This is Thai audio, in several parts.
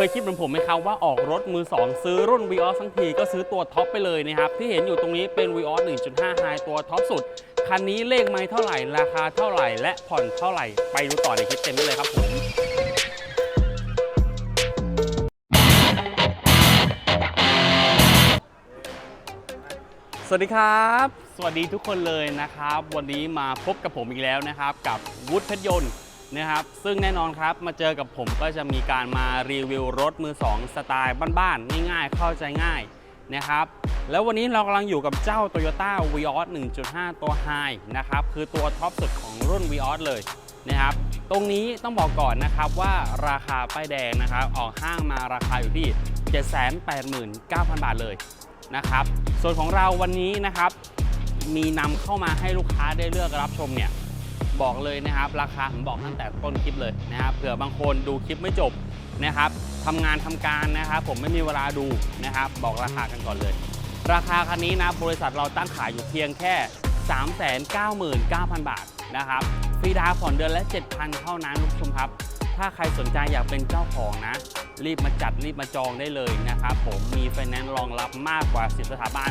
เคยคิดเหมือนผมไหมครับว่าออกรถมือ 2 ซื้อรุ่น v ีออสทั้งทีก็ซื้อตัวท็อปไปเลยนะครับ ที่เห็นอยู่ตรงนี้เป็น v ีออส1.5 High ตัวท็อปสุด คันนี้เลขไม่เท่าไหร่ราคาเท่าไหร่ และผ่อนเท่าไหร่ ไปดูต่อในคลิปเต็มได้เลยครับผมสวัสดีครับ สวัสดีทุกคนเลยนะครับ วันนี้มาพบกับผมอีกแล้วนะครับ กับวุฒิเพชรยนต์ นะครับซึ่งแน่นอนครับมาเจอกับผมก็จะมีการมารีวิวรถมือ 2 สไตล์บ้านๆง่ายๆ เข้าใจง่ายนะครับแล้ววันนี้เรากำลังอยู่กับเจ้า Toyota v ีออส1.5 ตัว High นะครับคือตัวท็อปสุดของรุ่น v ีออสเลยนะครับตรงนี้ต้องบอกก่อนนะครับว่าราคาป้ายแดงนะครับออกห้างมาราคาอยู่ที่ 789,000 บาทเลยนะครับส่วนของเราวันนี้นะครับมีนำเข้ามาให้ลูกค้าได้เลือกรับชมเนี่ย บอกเลยนะครับ ราคาผมบอกตั้งแต่ต้นคลิปเลยนะครับเผื่อบางคนดูคลิปไม่จบนะครับทำงานทำการนะครับ ผมไม่มีเวลาดูนะครับ บอกราคากันก่อนเลย ราคาคันนี้นะบริษัทเราตั้งขายอยู่เพียงแค่ 399,000 บาทนะครับฟรีดาวน์ผ่อนเดือนละ 7,000 เท่านั้นคุณผู้ชมครับ ถ้าใครสนใจอยากเป็นเจ้าของนะ รีบมาจัดรีบมาจองได้เลยนะครับผมมีไฟแนนซ์รองรับมากกว่า 10 สถาบัน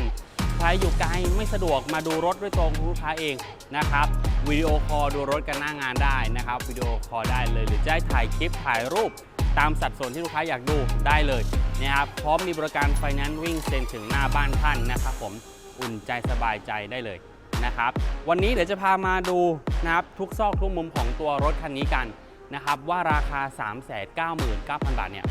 ใครอยู่ไกลไม่สะดวกมาดูรถด้วยตัวคุณลูกค้าเองนะครับวิดีโอคอลดูรถกันหน้างานได้นะครับวิดีโอคอลได้เลยหรือจะถ่ายคลิปถ่ายรูปตามสัดส่วนที่ลูกค้าอยากดูได้เลยนะครับพร้อมมีบริการไฟแนนซ์วิ่งเซ็นถึงหน้าบ้านท่านนะครับผมอุ่นใจสบายใจได้เลยนะครับ วันนี้เดี๋ยวจะพามาดูนะครับทุกซอกทุกมุมของตัวรถคันนี้กันนะครับว่าราคา 399,000 บาทเนี่ย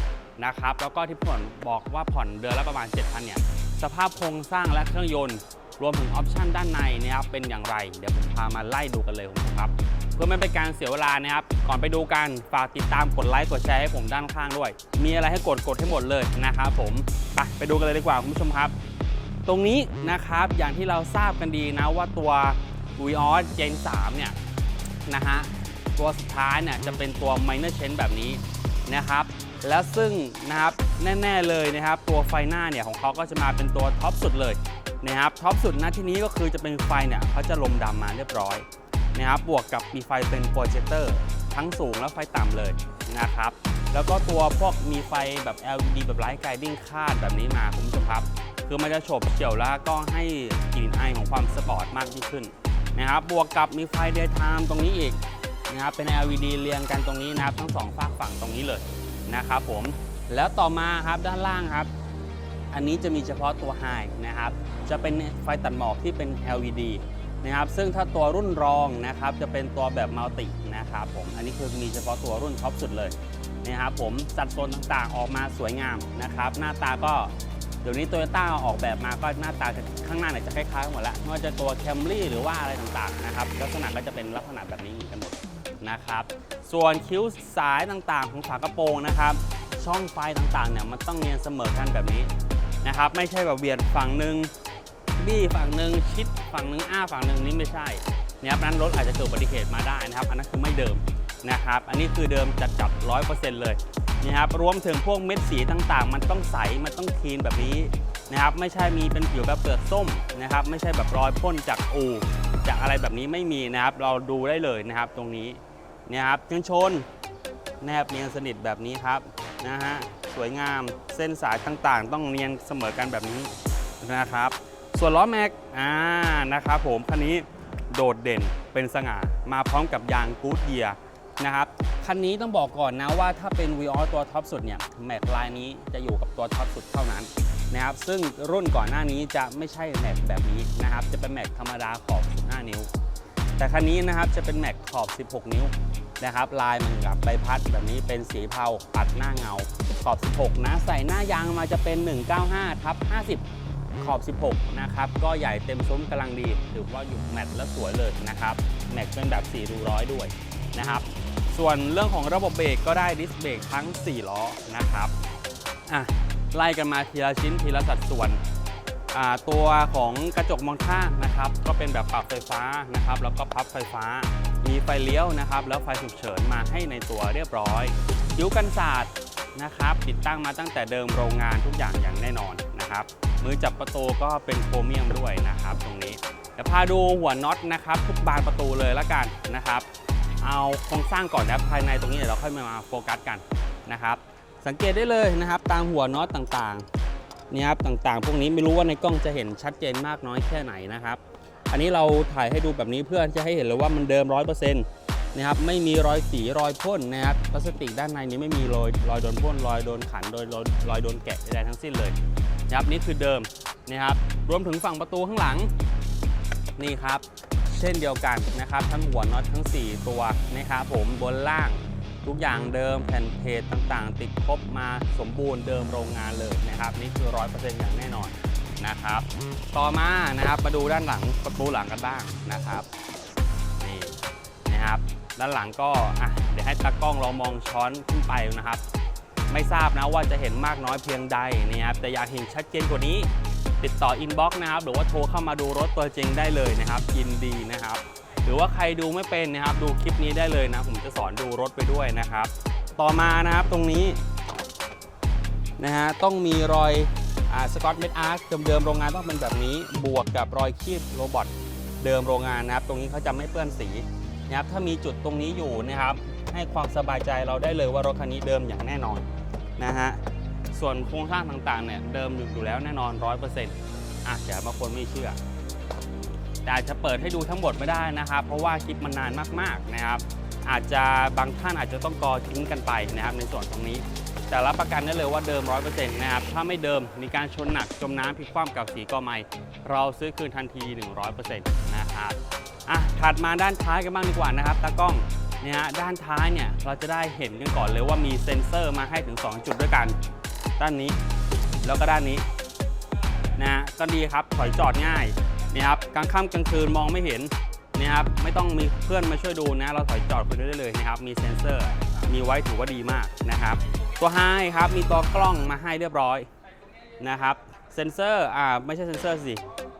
นะครับแล้วก็ที่ผ่อนบอกว่าผ่อนเดือนละประมาณ 7,000เนี่ยสภาพโครงสร้างและเครื่องยนต์ รวมถึงออปชันด้านในนะครับเป็นอย่างไร เดี๋ยวผมพามาไล่ดูกันเลยคุณผู้ชมครับ เพื่อไม่เป็นการเสียเวลานะครับก่อนไปดูกันฝากติดตามกดไลค์กดแชร์ให้ผมด้านข้างด้วย มีอะไรให้กดกดให้หมดเลยนะครับผมไปไปดูกันเลยดีกว่าคุณผู้ชมครับ ตรงนี้นะครับอย่างที่เราทราบกันดีนะว่าตัว v ีออส Gen 3เนี่ยนะฮะตัวสุดท้ายเนี่ยจะเป็นตัว minor change แบบนี้นะครับ แล้วซึ่งนะครับแน่ ๆเลยนะครับ ตัวไฟหน้าเนี่ยของเขาก็จะมาเป็นตัวท็อปสุดเลยนะครับท็อปสุดณที่นี้ก็คือจะเป็นไฟเนี่ยเขาจะลมดำมาเรียบร้อยนะครับบวกกับมีไฟเป็นโปรเจคเตอร์ทั้งสูงและไฟต่ำเลยนะครับแล้วก็ตัวพวกมีไฟแบบ LED แบบไลท์ไกดิ้งคาดแบบนี้มาคุณผู้ชมครับ คือมันจะฉบเฉี่ยวแล้วก็ให้กลิ่นอายของความสปอร์ตมากยิ่งขึ้นนะครับบวกกับมีไฟเดย์ไทม์ตรงนี้อีกนะครับเป็น LED เรียงกันตรงนี้นะครับทั้งสองฝากฝั่งตรงนี้เลย นะครับผมแล้วต่อมาครับด้านล่างครับ อันนี้จะมีเฉพาะตัว High นะครับ จะเป็นไฟตัดหมอกที่เป็น LED นะครับซึ่งถ้าตัวรุ่นรองนะครับจะเป็นตัวแบบมัลตินะครับผมอันนี้คือมีเฉพาะตัวรุ่นท็อปสุดเลยนะครับผมสัดส่วนต่างๆออกมาสวยงามนะครับ หน้าตาก็เดี๋ยวนี้โตโยต้าออกแบบมาก็หน้าตาข้างหน้าเนี่ยจะคล้ายๆกันหมดแล้วไม่ว่าจะตัว Camry หรือว่าอะไรต่างๆนะครับลักษณะก็จะเป็นลักษณะแบบนี้กันหมด นะครับ ส่วนคิ้วสายต่างๆ ของฝากระโปรงนะครับ ช่องไฟต่างๆเนี่ยมันต้องเนียนเสมอกันแบบนี้นะครับ ไม่ใช่แบบเบียดฝั่งหนึ่งบี้ฝั่งหนึ่งชิดฝั่งหนึ่งอ้าฝั่งหนึ่งนี่ไม่ใช่นะครับนั้นรถอาจจะเกิดอุบัติเหตุมาได้นะครับ อันนั้นคือไม่เดิมนะครับ อันนี้คือเดิมจัดจัดร้อยเปอร์เซ็นต์เลยนะครับรวมถึงพวกเม็ดสีต่างๆ มันต้องใสมันต้องคลีนแบบนี้นะครับ ไม่ใช่มีเป็นผิวแบบเปลือกส้มนะครับ ไม่ใช่แบบรอยพ่นจากอู่จากอะไรแบบนี้ไม่มีนะครับ เราดูได้เลยนะครับตรงนี้ เนี่ยครับเครื่องชนแนบเนียนสนิทแบบนี้ครับนะฮะสวยงามเส้นสายต่างๆ ต้องเนียนเสมอกันแบบนี้นะครับ ส่วนล้อแม็กอ่านะครับผมคันนี้โดดเด่นเป็นสง่ามาพร้อมกับยางกู๊ดเยียนะครับคันนี้ต้องบอกก่อนนะว่าถ้าเป็น v ีออตัวท็อปสุดเนี่ยแม็กลายนี้จะอยู่กับตัวท็อปสุดเท่านั้นนะครับซึ่งรุ่นก่อนหน้านี้จะไม่ใช่แม็กแบบนี้นะครับจะเป็นแม็กธรรมดาขอบ 15 นิ้ว แต่คันนี้นะครับจะเป็นแม็กขอบ 16 นิ้ว นะครับ ลายมันกับใบพัดแบบนี้เป็นสีเทาปัดหน้าเงา ขอบ 16 นะ ใส่หน้ายางมาจะเป็น 195ทับ50 ขอบ 16 นะครับ ก็ใหญ่เต็มซุ้มกำลังดีถือว่าอยู่แมทและสวยเลยนะครับ แม็กเป็นแบบ4รูร้อยด้วยนะครับ ส่วนเรื่องของระบบเบรกก็ได้ดิสเบรกทั้ง 4 ล้อนะครับอะไล่กันมาทีละชิ้นทีละสัดส่วนอ่าตัวของกระจกมองข้างนะครับ ก็เป็นแบบปรับไฟฟ้านะครับ แล้วก็พับไฟฟ้า มีไฟเลี้ยวนะครับ แล้วไฟฉุกเฉินมาให้ในตัวเรียบร้อยคิ้วกันศาสตร์นะครับ ติดตั้งมาตั้งแต่เดิมโรงงานทุกอย่างอย่างแน่นอนนะครับ มือจับประตูก็เป็นโครเมียมด้วยนะครับ ตรงนี้เดี๋ยวพาดูหัวน็อตนะครับ ทุกบานประตูเลยละกันนะครับ เอาโครงสร้างก่อนนะภายในตรงนี้เดี๋ยวเราค่อยมาโฟกัสกันนะครับ สังเกตได้เลยนะครับ ตามหัวน็อตต่างๆนี่ครับต่างๆ พวกนี้ไม่รู้ว่าในกล้องจะเห็นชัดเจนมากน้อยแค่ไหนนะครับ อันนี้เราถ่ายให้ดูแบบนี้เพื่อจะให้เห็นเลยว่ามันเดิม 100%นะครับไม่มีรอยสีรอยพ่นนะครับพลาสติกด้านในนี้ไม่มีรอยรอยโดนพ่นรอยโดนขันโดยรอยรอยโดนแกะใดทั้งสิ้นเลยนะครับนี่คือเดิมนะครับรวมถึงฝั่งประตูข้างหลังนี่ครับ เช่นเดียวกันนะครับทั้งหัวน็อตทั้ง 4 ตัวนะครับผมบนล่างทุกอย่างเดิมแผ่นเพจต่างๆ ติดครบมาสมบูรณ์เดิมโรงงานเลยนะครับนี่คือ 100%อย่างแน่นอน นะครับ ต่อมานะครับมาดูด้านหลังประตูหลังกันบ้างนะครับนี่นะครับ ด้านหลังก็อะเดี๋ยวให้ตากล้องลองมองช้อนขึ้นไปนะครับ ไม่ทราบนะว่าจะเห็นมากน้อยเพียงใดนะครับแต่อยากเห็นชัดเจนกว่านี้ ติดต่ออินบ็อกซ์นะครับ หรือว่าโทรเข้ามาดูรถตัวจริงได้เลยนะครับยินดีนะครับ หรือว่าใครดูไม่เป็นนะครับ ดูคลิปนี้ได้เลยนะ ผมจะสอนดูรถไปด้วยนะครับ ต่อมานะครับตรงนี้นะฮะต้องมีรอย สกอตเมดอาร์คเดิมๆโรงงานต้องเป็นแบบนี้ บวกกับรอยคีบโรบอทเดิมโรงงานนะครับ ตรงนี้เขาจะไม่เปื้อนสีนะครับถ้ามีจุดตรงนี้อยู่นะครับ ให้ความสบายใจเราได้เลยว่ารถคันนี้เดิมอย่างแน่นอนนะฮะส่วนโครงสร้างต่างๆเนี่ยเดิมอยู่แล้วแน่นอน 100%อะเดี๋ยวบางคนไม่เชื่อ แต่อาจจะเปิดให้ดูทั้งหมดไม่ได้นะครับ เพราะว่าคลิปมันนานมากๆนะครับ อาจจะบางท่านอาจจะต้องกอทิ้งกันไปนะครับในส่วนตรงนี้แต่รับประกันได้เลยว่าเดิม 100%นะครับ ถ้าไม่เดิมมีการชนหนักจมน้ำพลิกคว่ำกับสีก็ไม่เราซื้อคืนทันที 100%นะครับอะถัดมาด้านท้ายกันบ้างดีกว่านะครับตากล้องเนี่ยฮะด้านท้ายเนี่ยเราจะได้เห็นกันก่อนเลยว่ามีเซ็นเซอร์มาให้ถึง 2 จุดด้วยกัน ด้านนี้แล้วก็ด้านนี้นะฮะก็ดีครับถอยจอดง่าย นี่ครับกลางค่ำกลางคืนมองไม่เห็นนี่ครับไม่ต้องมีเพื่อนมาช่วยดูนะ เราถอยจอดไปได้เลยนะครับ มีเซ็นเซอร์ มีไว้ถือว่าดีมากนะครับ ตัวไฮครับมีตัวกล้องมาให้เรียบร้อยนะครับเซ็นเซอร์อ่าไม่ใช่เซ็นเซอร์สิ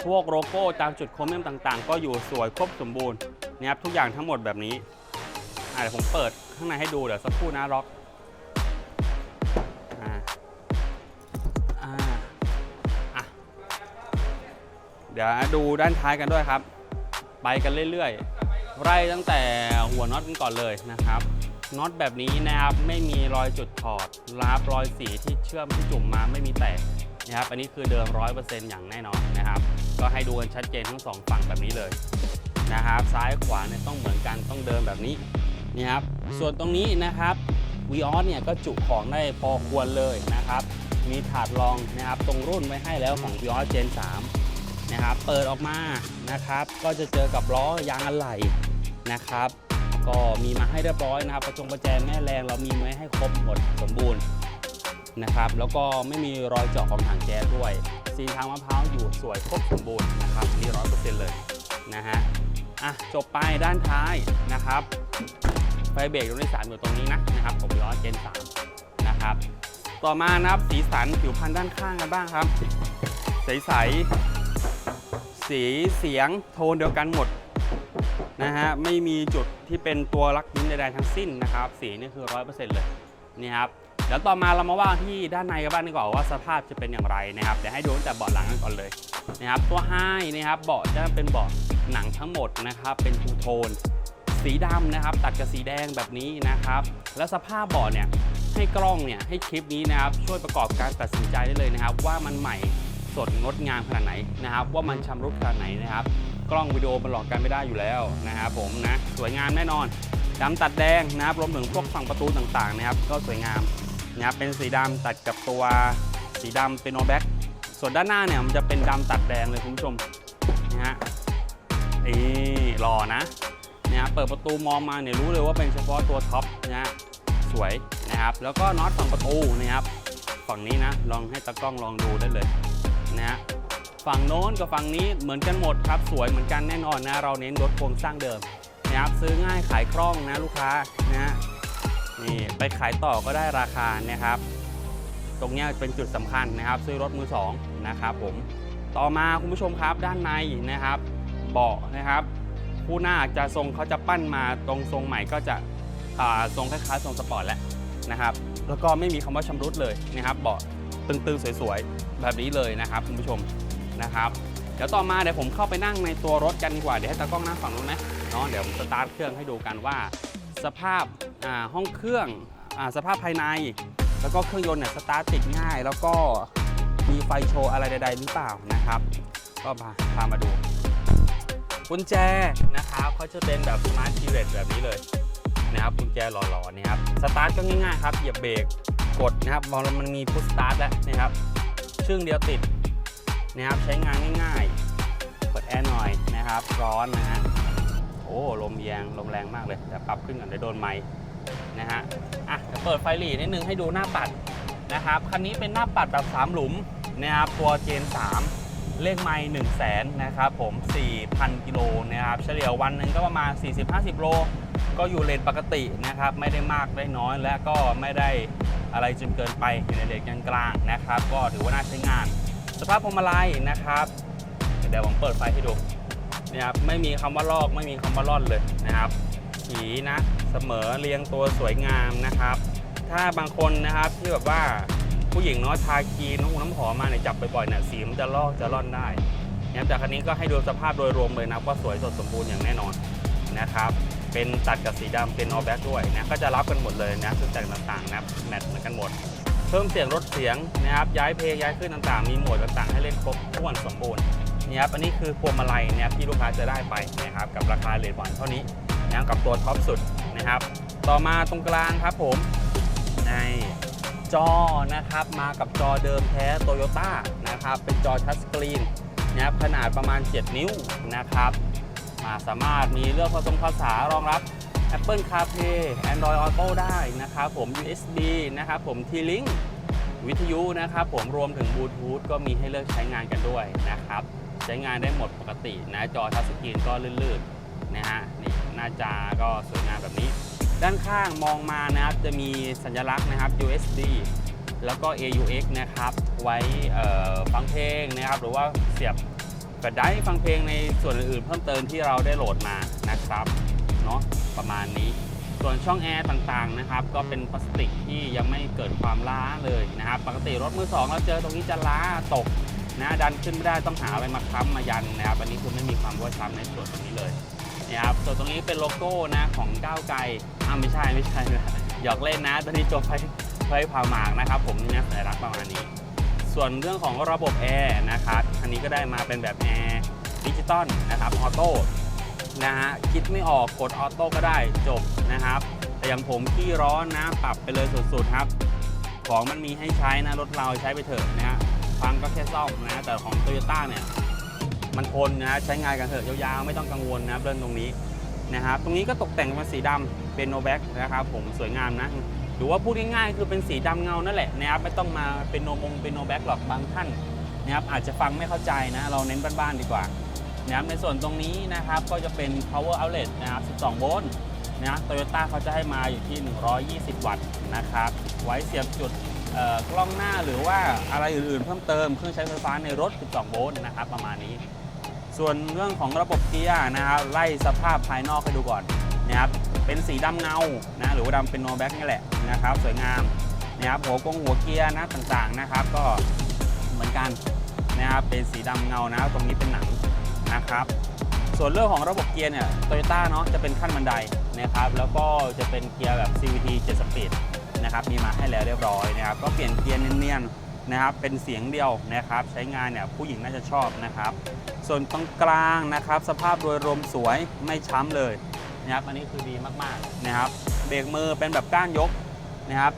พวกโลโก้ตามจุดโครเมียมต่างๆ ก็อยู่สวยครบสมบูรณ์นะครับทุกอย่างทั้งหมดแบบนี้เดี๋ยวผมเปิดข้างในให้ดูเดี๋ยวสักครู่นะล็อก เดี๋ยวดูด้านท้ายกันด้วยครับ ไปกันเรื่อยๆ ไล่ตั้งแต่หัวน็อตกันก่อนเลยนะครับน็อตแบบนี้นะครับไม่มีรอยจุดถอดลาบรอยสีที่เชื่อมที่จุ่มมาไม่มีแตกนะครับอันนี้คือเดิม100%อย่างแน่นอนนะครับ ก็ให้ดูกันชัดเจนทั้งสองฝั่งแบบนี้เลยนะครับ ซ้ายขวาเนี่ยต้องเหมือนกันต้องเดินแบบนี้นี่ครับส่วนตรงนี้นะครับวีออสเนี่ยก็จุของได้พอควรเลยนะครับ มีถาดรองนะครับตรงรุ่นไว้ให้แล้วของ v ีออสเจน3 นะครับ เปิดออกมานะครับ ก็จะเจอกับล้อยางอะไหล่นะครับ ก็มีมาให้เรียบร้อยนะครับ ประจงประแจแม่แรงเรามีไว้ให้ครบหมดสมบูรณ์นะครับ แล้วก็ไม่มีรอยเจาะของถังแก๊สด้วยซีนทางมะพร้าวอยู่สวยครบสมบูรณ์นะครับนี่ร้อยเปอร์เซ็นต์เลยนะฮะอะจบไปด้านท้ายนะครับไฟเบรกตรงที่สามอยู่ตรงนี้นะนะครับผมล้อเจน3นะครับต่อมานะครับสีสันผิวพันธุ์ด้านข้างกันบ้างครับ ใส สีเสียงโทนเดียวกันหมดนะฮะไม่มีจุดที่เป็นตัวลักยิ้มใดๆทั้งสิ้นนะครับ สีนี่คือร้อยเปอร์เซ็นต์เลยนี่ครับเดี๋ยวต่อมาเรามาว่าที่ด้านในกันบ้างดีกว่าว่าสภาพจะเป็นอย่างไรนะครับเดี๋ยวให้ดูตั้งแต่เบาะหลังกันก่อนเลยนะครับ ตัวไฮนะครับเบาะจะเป็นเบาะหนังทั้งหมดนะครับ เป็นทูโทน สีดำนะครับ ตัดกับสีแดงแบบนี้นะครับ แล้วสภาพเบาะเนี่ยให้กล้องเนี่ยให้คลิปนี้นะครับช่วยประกอบการตัดสินใจได้เลยนะครับ ว่ามันใหม่ สดงดงามขนาดไหนนะครับ ว่ามันชำรุดขนาดไหนนะครับ กล้องวิดีโอมันหลอกกันไม่ได้อยู่แล้วนะครับผมนะสวยงามแน่นอนดำตัดแดงนะครับรวมถึงพวกฝั่งประตูต่างๆนะครับ ก็สวยงามนะครับเป็นสีดำตัดกับตัวสีดำเป็นโนแบ็กส่วนด้านหน้าเนี่ยมันจะเป็นดำตัดแดงเลยคุณผู้ชมนะฮะนี่หล่อนะเนี่ยเปิดประตูมองมาเนี่ยรู้เลยว่าเป็นเฉพาะตัวท็อปนะฮะสวยนะครับ แล้วก็น็อตฝั่งประตูนะครับ ฝั่งนี้นะ ลองให้ตากล้องลองดูได้เลย นะฮะฝั่งโน้นกับฝั่งนี้เหมือนกันหมดครับ สวยเหมือนกันแน่นอนนะ เราเน้นรถโครงสร้างเดิมนะครับซื้อง่ายขายคล่องนะลูกค้านะฮะนี่ไปขายต่อก็ได้ราคานะครับ ตรงนี้เป็นจุดสำคัญนะครับ ซื้อรถมือสองนะครับผมต่อมาคุณผู้ชมครับด้านในนะครับเบาะนะครับคู่หน้าจะทรงเขาจะปั้นมาตรงทรงใหม่ก็จะทรงคล้ายๆทรงสปอร์ตแหล้วนะครับ แล้วก็ไม่มีคำว่าชำรุดเลยนะครับเบาะ ตึงๆ สวยๆ แบบนี้เลยนะครับคุณผู้ชมนะครับ เดี๋ยวต่อมาเดี๋ยวผมเข้าไปนั่งในตัวรถกันดีกว่า เดี๋ยวให้ตากล้องนั่งฝั่งนู้นไหมเนาะเดี๋ยวผมสตาร์ทเครื่องให้ดูกันว่า สภาพาห้องเครื่องอสภาพภายใน แล้วก็เครื่องยนต์เนี่ยสตาร์ทติดง่าย แล้วก็มีไฟโชว์อะไรใดๆหรือเปล่านะครับ ก็พาพามาดูกุญแจนะครับเขาจะเป็นแบบสมาร์ทคีย์เลสแบบนี้เลยนะครับกุญแจหล่อๆนี่ครับสตาร์ทก็ง่ายๆครับเหยียบเบรก กดนะครับพอมันมีพุชสตาร์ทแล้วนะครับชึ่งเดียวติดนะครับใช้งานง่ายๆเปิดแอร์หน่อยนะครับ ร้อนนะฮะโอ้ลมแรงลมแรงมากเลยแต่ปรับขึ้นก่อนเดี๋ยวโดนไม้นะฮะอะเดี๋ยวเปิดไฟหลีนิดนึงให้ดูหน้าปัดนะครับคันนี้เป็นหน้าปัดแบบ 3 หลุมนะครับตัวเจน 3 เลขไมล์1 0 0 0 0แสนนะครับผม 4,000 กิโลนะครับเฉลี่ยวันหนึ่งก็ประมาณ 40-50 โล ก็อยู่เลนปกตินะครับ ไม่ได้มากได้น้อย และก็ไม่ได้อะไรจนเกินไปอยู่ในเลนกลางๆนะครับ ก็ถือว่าน่าใช้งาน สภาพพวงมาลัยนะครับเดี๋ยวผมเปิดไฟให้ดูนี่ยครับไม่มีคำว่าลอกไม่มีคำว่าล่อนเลยนะครับสีนะเสมอเรียงตัวสวยงามนะครับ ถ้าบางคนนะครับที่แบบว่าผู้หญิงเนาะทาครีมน้ำน้ำหอมมาเนี่ยจับบ่อยๆเนี่ยสีมันจะลอกจะร่อนได้นะครับแต่คันนี้ก็ให้ดูสภาพโดยรวมเลยนะว่าสวยสดสมบูรณ์อย่างแน่นอนนะครับ เป็นตัดกับสีดำเป็นออแบ็กด้วยนะก็จะรับกันหมดเลยนะชุดแต่งต่างๆนะแมทเหมือนกันหมด เพิ่มเสียงลดเสียงนะครับย้ายเพลงย้ายขึ้นต่างๆ มีโหมดต่างๆ ให้เล่นครบถ้วนสมบูรณ์นี่ครับอันนี้คือพวงมาลัยนะครับที่ลูกค้าจะได้ไปนะครับกับราคาเลทบอลเท่านี้นะกับตัวท็อปสุดนะครับ ต่อมาตรงกลางครับผมในจอนะครับมากับจอเดิมแท้โตโยต้านะครับเป็นจอทัชสกรีนนะครับขนาดประมาณ 7 นิ้วนะครับ มาสามารถมีเลือกผสมภาษารองรับ Apple CarPlay Android Auto ได้นะครับผม USB นะครับผม T-Link วิทยุนะครับผมรวมถึงบลูทูธก็มีให้เลือกใช้งานกันด้วยนะครับ ใช้งานได้หมดปกตินะจอทัชสกรีนก็ลื่นๆนะฮะนี่หน้าจาก็สวยงามแบบนี้ ด้านข้างมองมานะครับ จะมีสัญลักษณ์นะครับ USB แล้วก็ AUX นะครับ ไว้ฟังเพลงนะครับ หรือว่าเสียบ แฟลชไดรฟ์ฟังเพลงในส่วนอื่นๆเพิ่มเติมที่เราได้โหลดมานะครับเนาะประมาณนี้ ส่วนช่องแอร์ต่างๆนะครับ ก็เป็นพลาสติกที่ยังไม่เกิดความล้าเลยนะครับ ปกติรถมือสองเราเจอตรงนี้จะล้าตกนะดันขึ้นไม่ได้ต้องหาอะไรมาค้ำมายันนะครับอันนี้คือไม่มีความรั่วช้ำในส่วนตรงนี้เลยนะครับส่วนตรงนี้เป็นโลโก้นะของก้าวไกลอ่าไม่ใช่ไม่ใช่หยอกเล่นนะตอนนี้จบไฟไฟพาหมากนะครับ ผมนี่นะสัญลักษณ์ประมาณนี้ ส่วนเรื่องของระบบแอร์นะครับอันนี้ก็ได้มาเป็นแบบแอร์ดิจิตอลนะครับออโต้นะฮะคิดไม่ออกกดออโต้ก็ได้จบนะครับ แต่อย่างผมขี้ร้อนนะปรับไปเลยสุดๆครับ ของมันมีให้ใช้นะรถเราใช้ไปเถอะนะฮะฟังก็แค่ซ่อมนะแต่ของโตโยต้าเนี่ยมันทนนะใช้งานกันเถอะยาวๆ ไม่ต้องกังวลนะครับเรื่องตรงนี้นะครับตรงนี้ก็ตกแต่งเป็นสีดำเป็นโนแบ็กนะครับผมสวยงามนะ หรือว่าพูดง่ายๆคือเป็นสีดำเงานั่นแหละนะครับไม่ต้องมาเป็นโนมงเป็นโนแบ็กหรอกบางท่านนะครับอาจจะฟังไม่เข้าใจนะ เราเน้นบ้านๆดีกว่านะครับในส่วนตรงนี้นะครับก็จะเป็น power outlet นะครับ 12 โวลต์นะโตโยต้าเขาจะให้มาอยู่ที่ 120 วัตต์นะครับ ไว้เสียบจุดกล้องหน้าหรือว่าอะไรอื่นๆ เพิ่มเติมเครื่องใช้ไฟฟ้าในรถ 12 โวลต์นะครับ ประมาณนี้ ส่วนเรื่องของระบบเกียร์นะครับไล่สภาพภายนอกให้ดูก่อนนะครับ เป็นสีดำเงานะหรือว่าดำเป็นโนแบ็กนี่แหละนะครับ สวยงามนะครับหัวกงหัวเกียร์นะต่างๆนะครับ ก็เหมือนกันนะครับเป็นสีดำเงานะตรงนี้เป็นหนังนะครับ ส่วนเรื่องของระบบเกียร์เนี่ยโตโยต้าเนาะจะเป็นขั้นบันไดนะครับแล้วก็จะเป็นเกียร์แบบ CVT 7 speed นะครับมีมาให้แล้วเรียบร้อยนะครับก็เปลี่ยนเกียร์เนียนๆนะครับเป็นเสียงเดียวนะครับใช้งานเนี่ยผู้หญิงน่าจะชอบนะครับ ส่วนตรงกลางนะครับ สภาพโดยรวมสวยไม่ช้ำเลย นะครับ อันนี้คือดีมากๆนะครับ เบรกมือเป็นแบบก้านยกนะครับ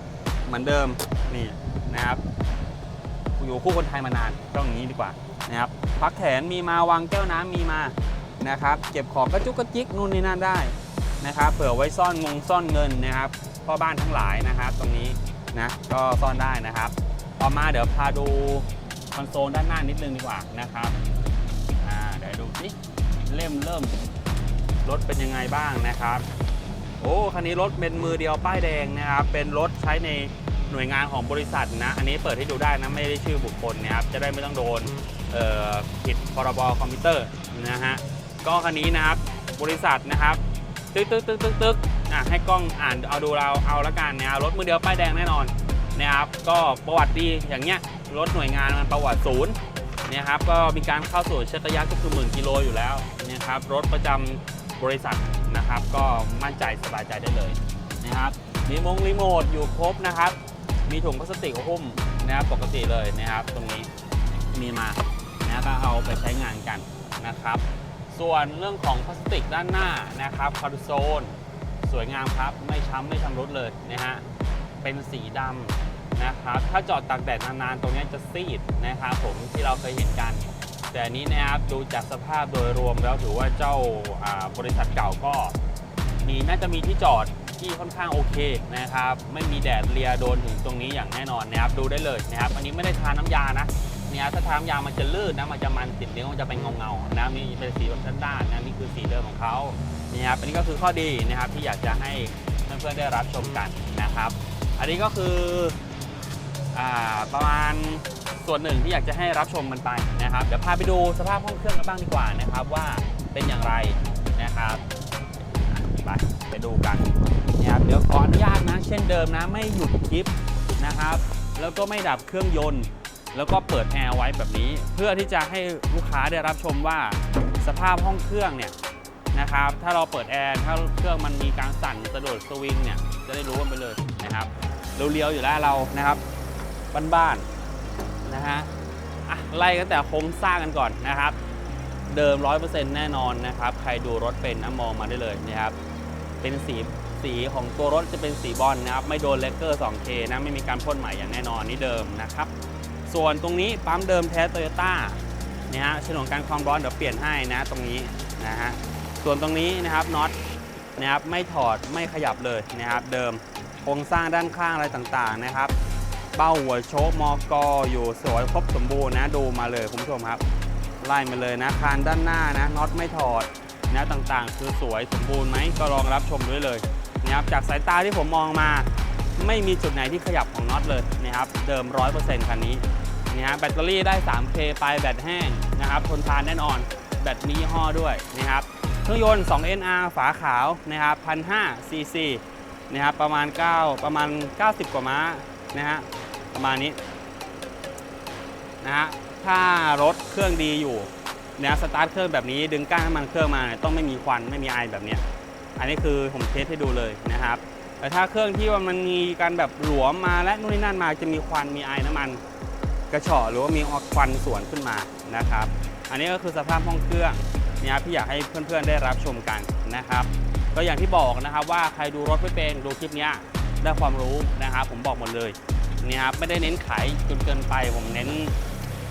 เหมือนเดิมนี่นะครับ อยู่คู่คนไทยมานานต้องอย่างนี้ดีกว่านะครับพักแขนมีมาวางแก้วน้ำมีมานะครับ เก็บของกระจุกกระจิกนู่นนี่นั่นได้นะครับเผื่อไว้ซ่อนงงซ่อนเงินนะครับพ่อบ้านทั้งหลายนะครับ ตรงนี้นะก็ซ่อนได้นะครับต่อมาเดี๋ยวพาดูคอนโซลด้านหน้านิดนึงดีกว่านะครับอ่าเดี๋ยวดูสิเล่มเริ่ม รถเป็นยังไงบ้างนะครับ โอ้คันนี้รถเป็นมือเดียวป้ายแดงนะครับ เป็นรถใช้ในหน่วยงานของบริษัทนะ อันนี้เปิดให้ดูได้นะ ไม่ได้ชื่อบุคคลนะครับ จะได้ไม่ต้องโดนผิดพรบคอมพิวเตอร์นะฮะ ก็คันนี้นะครับ บริษัทนะครับ ตึ๊กตึ๊กตึ๊กตึ๊กตึ๊กอะให้กล้องอ่านเอาดูเราเอาละกันนะครับรถมือเดียวป้ายแดงแน่นอนนะครับ ก็ประวัติดีอย่างเงี้ย รถหน่วยงานมันประวัติศูนย์เนี่ยครับ ก็มีการเข้าสู่เช็คระยะก็คือหมื่นกิโลอยู่แล้วเนี่ยครับ รถประจำ บริษัทนะครับ ก็มั่นใจสบายใจได้เลยนะครับรีมงรีโมทอยู่ครบนะครับ มีถุงพลาสติกหุ้มนะครับปกติเลยนะครับ ตรงนี้มีมานะก็เอาไปใช้งานกันนะครับ ส่วนเรื่องของพลาสติกด้านหน้านะครับคาร์โซนสวยงามครับ ไม่ช้ำไม่ชำรุดเลยนะฮะเป็นสีดำนะครับ ถ้าจอดตากแดดนานๆ ตรงนี้จะซีดนะครับผมที่เราเคยเห็นกัน แต่อันนี้นะครับดูจากสภาพโดยรวมแล้วถือว่าเจ้าาบริษัทเก่าก็มีน่าจะมีที่จอดที่ค่อนข้างโอเคนะครับ ไม่มีแดดเลียโดนถึงตรงนี้อย่างแน่นอนนะครับดูได้เลยนะครับ อันนี้ไม่ได้ทาน้ำยานะเนี่ยถ้าทาน้ำยามันจะลื่นนะมันจะมันติดเนิ้วมันจะเป็นเงาๆนะมีเป็นสีแบบด้านๆนะนี่คือสีเดิมของเขานี่ครับอันนี้ก็คือข้อดีนะครับที่อยากจะให้เพื่อนๆได้รับชมกันนะครับ อันนี้ก็คือ ประมาณส่วนหนึ่งที่อยากจะให้รับชมมันไปนะครับ เดี๋ยวพาไปดูสภาพห้องเครื่องกันบ้างดีกว่านะครับ ว่าเป็นอย่างไรนะครับไปไปดูกันนะครับเดี๋ยวขออนุญาตนะ เช่นเดิมนะ ไม่หยุดคลิปนะครับ แล้วก็ไม่ดับเครื่องยนต์ แล้วก็เปิดแอร์ไว้แบบนี้ เพื่อที่จะให้ลูกค้าได้รับชมว่าสภาพห้องเครื่องเนี่ยนะครับ ถ้าเราเปิดแอร์ถ้าเครื่องมันมีการสั่นสะดุดสวิงเนี่ยจะได้รู้กันไปเลยนะครับเรียวๆอยู่แล้วเรานะครับ บ้านๆนะฮะอะไล่กันแต่โครงสร้างกันก่อนนะครับ เดิม 100%แน่นอนนะครับ ใครดูรถเป็นนะมองมาได้เลยนะครับ เป็นสีสีของตัวรถจะเป็นสีบอลนะครับ ไม่โดนเลกเกอร์ 2K นะไม่มีการพ่นใหม่อย่างแน่นอนนี่เดิมนะครับ ส่วนตรงนี้ปั๊มเดิมแท้โตโยต้านะฮะฉนวนการความร้อนเดี๋ยวเปลี่ยนให้นะตรงนี้นะฮะส่วนตรงนี้นะครับน็อตนะครับไม่ถอดไม่ขยับเลยนะครับ เดิมโครงสร้างด้านข้างอะไรต่างๆนะครับ เบ้าหัวโชคมอกออยู่สวยครบสมบูรณ์นะดูมาเลยคุณผู้ชมครับ ไล่มาเลยนะคานด้านหน้านะน็อตไม่ถอดนะต่างๆ คือสวยสมบูรณ์ไหมก็ลองรับชมด้วยเลยนะครับจากสายตาที่ผมมองมา ไม่มีจุดไหนที่ขยับของน็อตเลยนะครับ เดิม 100%คันนี้นะฮะแบตเตอรี่ได้ 3K ไปแบตแห้งนะครับทนทานแน่นอนแบตมียี่ห้อด้วยนะครับเครื่องยนต์ 2NR ฝาขาวนะครับ1,500 cc นะครับประมาณ 9 ประมาณ 90 กว่าม้า นะฮะประมาณนี้นะฮะถ้ารถเครื่องดีอยู่เนี่ยสตาร์ทเครื่องแบบนี้ดึงก้านน้ำมันเครื่องมาต้องไม่มีควันไม่มีไอแบบเนี้ยอันนี้คือผมเทสให้ดูเลยนะครับแต่ถ้าเครื่องที่ว่ามันมีการแบบหลวมมาและนู่นนี่นั่นมาจะมีควันมีไอน้ำมันกระเฉาะหรือว่ามีควันสวนขึ้นมานะครับ อันนี้ก็คือสภาพห้องเครื่องนะครับที่อยากให้เพื่อนๆได้รับชมกันนะครับ ก็อย่างที่บอกนะครับว่าใครดูรถไม่เป็นดูคลิปเนี้ย ได้ความรู้นะครับผมบอกหมดเลยนี่ครับไม่ได้เน้นขายจนเกินไปผมเน้น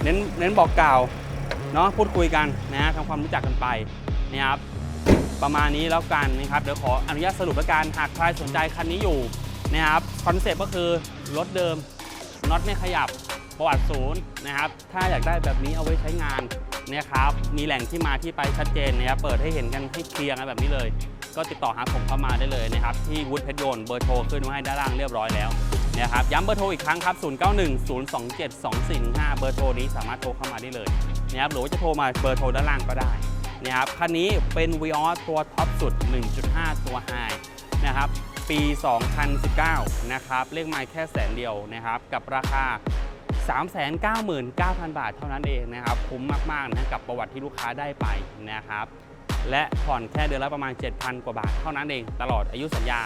เน้นเน้นบอกกล่าวเนาะพูดคุยกันนะทำความรู้จักกันไปนะครับประมาณนี้แล้วกันนะครับเดี๋ยวขออนุญาตสรุปแล้วกันหากใครสนใจคันนี้อยู่นะครับคอนเซ็ปต์ก็คือรถเดิมน็อตไม่ขยับประวัติศูนย์นะครับถ้าอยากได้แบบนี้เอาไว้ใช้งานนะครับมีแหล่งที่มาที่ไปชัดเจนนะครับเปิดให้เห็นกันให้เคลียร์กันแบบนี้เลย ก็ติดต่อหาผมเข้ามาได้เลยนะครับที่วุฒิเพชรโยนเบอร์โทรขึ้นไว้ให้ด้านล่างเรียบร้อยแล้วนะครับย้ำเบอร์โทรอีกครั้งครับ 0910272415 เบอร์โทรนี้สามารถโทรเข้ามาได้เลยนะครับหรือว่าจะโทรมาเบอร์โทรด้านล่างก็ได้นะครับคันนี้เป็น v ีออตัวท็อปสุด 1.5 ตัวไฮนะครับปี 2019 นะครับเลขไมล์แค่แสนเดียวนะครับกับราคา 399,000 บาทเท่านั้นเองนะครับคุ้มมากๆนะกับประวัติที่ลูกค้าได้ไปนะครับ และผ่อนแค่เดือนละประมาณ 7,000 กว่าบาทเท่านั้นเอง ตลอดอายุสัญญา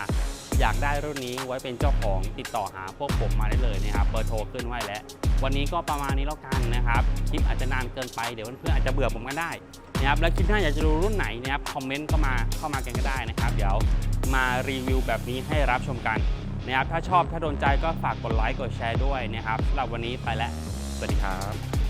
อยากได้รุ่นนี้ไว้เป็นเจ้าของติดต่อหาพวกผมมาได้เลยนะครับเบอร์โทรขึ้นไว้แล้ว วันนี้ก็ประมาณนี้แล้วกันนะครับคลิปอาจจะนานเกินไปเดี๋ยวเพื่อนๆอาจจะเบื่อผมก็ได้นะครับแล้วคลิปหน้าอยากจะดูรุ่นไหนนะครับคอมเมนต์ก็มาเข้ามากันก็ได้นะครับ เดี๋ยวมารีวิวแบบนี้ให้รับชมกันนะครับถ้าชอบถ้าโดนใจก็ฝากกดไลค์กดแชร์ด้วยนะครับสำหรับวันนี้ไปแล้ว สวัสดีครับ